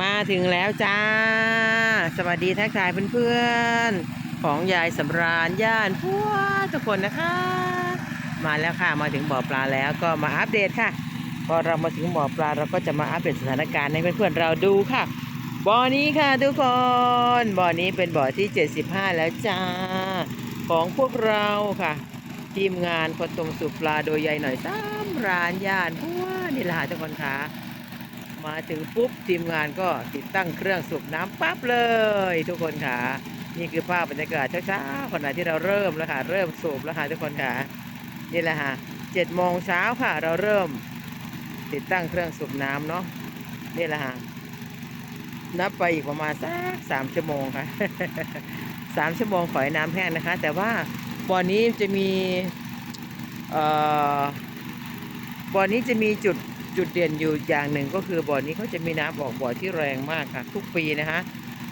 มาถึงแล้วจ้า สวัสดีทักทายเพื่อนๆ ของยายสำราญย่านพัวทุกคนนะคะ มาแล้วค่ะมาถึงบ่อปลาแล้วก็มาอัปเดตค่ะ พอเรามาถึงบ่อปลาเราก็จะมาอัปเดตสถานการณ์ให้เพื่อนๆเราดูค่ะบ่อนี้ค่ะทุกคนบ่อนี้เป็นบ่อที่ 75 แล้วจ้า ของพวกเราค่ะ ทีมงานคนตรงสุปลาโดยยายหน่อยสามร้านย่านพัวนี่แหละค่ะทุกคนค่ะ มาถึงปุ๊บทีมงานก็ติดตั้งเครื่องสูบน้ำปั๊บเลย ทุกคนค่ะ นี่คือภาพบรรยากาศเช้าๆขณะที่เราเริ่มแล้วค่ะเริ่มสูบแล้วค่ะทุกคนค่ะนี่แหละค่ะเจ็ดโมงเช้าค่ะ เราเริ่มติดตั้งเครื่องสูบน้ำเนาะนี่แหละค่ะนับไปอีกประมาณสักสามชั่วโมงค่ะสามชั่วโมงขอยน้ำแห้งนะคะ แต่ว่าบ่อนี้จะมีเอ่อบ่อนี้จะมีจุด จุดเด่นอยู่อย่างหนึ่งก็คือบ่อนี้เขาจะมีน้ำออกบ่อที่แรงมากค่ะ ทุกปีนะคะ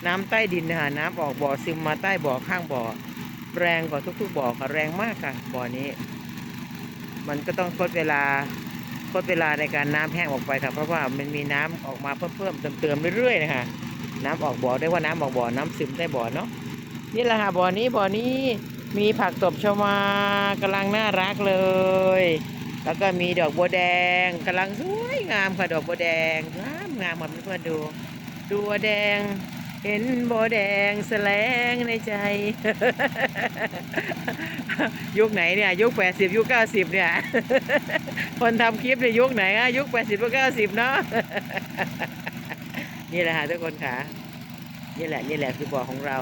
น้ำใต้ดินนะคะน้ำออกบ่อซึมมาใต้บ่อข้างบ่อ แรงกว่าทุก ๆ บ่อค่ะแรงมากค่ะ บ่อนี้ มันก็ต้องทดเวลาทดเวลาในการน้ำแห้งออกไปค่ะ เพราะว่ามันมีน้ำออกมาเพิ่มๆเติมๆเรื่อยๆนะคะน้ำออกบ่อได้ว่าน้ำออกบ่อน้ำซึมใต้บ่อเนาะนี่แหละค่ะบ่อนี้บ่อนี้มีผักตบชวากำลังน่ารักเลย แล้วก็มีดอกบัวแดงกำลังสวยงามค่ะดอกบัวแดงงามงามมาเพื่อนดูดูบัวแดง เห็นบัวแดงแสลงในใจ ยุคไหนเนี่ยยุคแปดสิบยุคเก้าสิบเนี่ย คนทำคลิปในยยุคไหนอะยุคแปดสิบยุคเก้าสิบเนาะนี่แหละค่ะทุกคนค่ะนี่แหละนี่แหละคือบ่อของเรา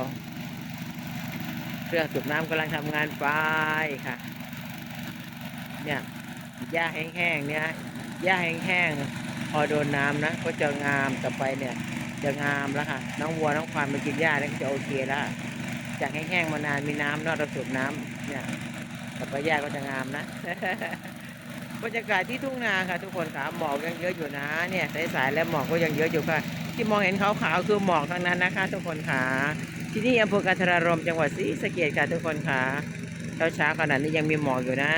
เครื่องสูบน้ำกำลังทำงานไปค่ะ เนี่ย หญ้าแห้งๆเนี่ยหญ้าแห้งๆพอโดนน้ำนะก็จะงามต่อไปเนี่ย จะงามแล้วค่ะน้องวัวน้องควายมากินหญ้าเนี่ยก็จะโอเคแล้วจากแห้งๆมานานมีน้ำนอกราสูบน้ำเนี่ยต่อไปหญ้าก็จะงามนะบรรยากาศที่ทุ่งนาค่ะ ทุกคนค่ะหมอกยังเยอะอยู่นะ เนี่ยสายๆแล้วหมอกก็ยังเยอะอยู่ค่ะ ที่มองเห็นขาวๆคือหมอกทั้งนั้นนะคะ ทุกคนค่ะที่นี่อำเภอกันทรารมจังหวัดศรีสะเกษค่ะทุกคนค่ะเช้าเช้าๆขนาดนี้ยังมีหมอกอยู่นะ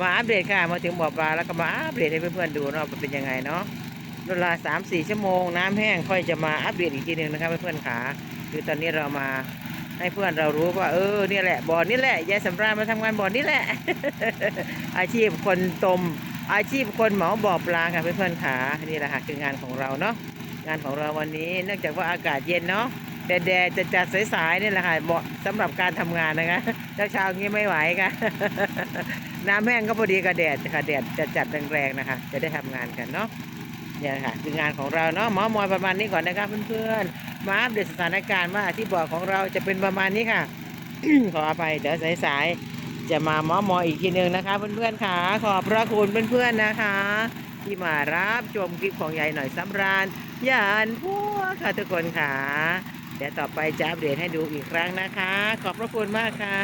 มาอัปเดตค่ะ มาถึงบ่อปลาแล้วก็มาอัปเดตให้เพื่อนๆดูเนาะว่าเป็นยังไงเนาะเวลาสามสี่ชั่วโมงน้ำแห้งค่อยจะมาอัปเดตอีกทีหนึ่งนะครับเพื่อนๆค่ะคือตอนนี้เรามาให้เพื่อนเรารู้ว่า เออเนี่ยแหละบ่อนี่แหละยายสำราญมาทำงานบ่อนี่แหละ อาชีพคนตมอาชีพคนเหมาบ่อปลาค่ะเพื่อนๆค่ะนี่แหละค่ะคืองานของเราเนาะงานของเราวันนี้เนื่องจากว่าอากาศเย็นเนาะ แดดจะจัดสายๆนี่แหละค่ะเหมาะสำหรับการทำงานนะคะเช้าๆอย่างี้ไม่ไหวค่ะ น้ำแห้งก็พอดีกับแดดค่ะแดดจะจัดแรงๆนะคะ จะได้ทำงานกันเนาะเนี่ยค่ะคืองานของเราเนาะหมอมอยประมาณนี้ก่อนนะคะเพื่อนๆ มาอัปเดตสถานการณ์ว่าที่บ่อของเราจะเป็นประมาณนี้ค่ะ ขออภัยเดี๋ยวสายๆ จะมาหมอมอยอีกทีหนึ่งนะคะ เพื่อนๆค่ะ ขอบพระคุณเพื่อนๆนะคะ ที่มารับชมคลิปของยายหน่อยสำราญยานพวกค่ะทุกคนค่ะ เดี๋ยวต่อไปจะอัปเดตให้ดูอีกครั้งนะคะ ขอบพระคุณมากค่ะ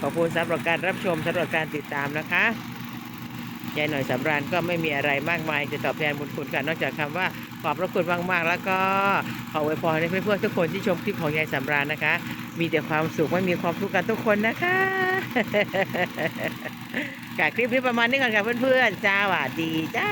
ขอบคุณสำหรับการรับชมสำหรับการติดตามนะคะยายหน่อยสำราญก็ไม่มีอะไรมากมายจะตอบแทนบุญคุณกันนอกจากคำว่าขอบพระคุณมากๆ แล้วก็ขออวยพรให้เพื่อนๆทุกคนที่ชมคลิปของยายสำราญนะคะ มีแต่ความสุขไม่มีความทุกข์กันทุกคนนะคะกะคลิปนี้ประมาณนี้ก่อนค่ะเพื่อนๆจ้าหวัดดีจ้า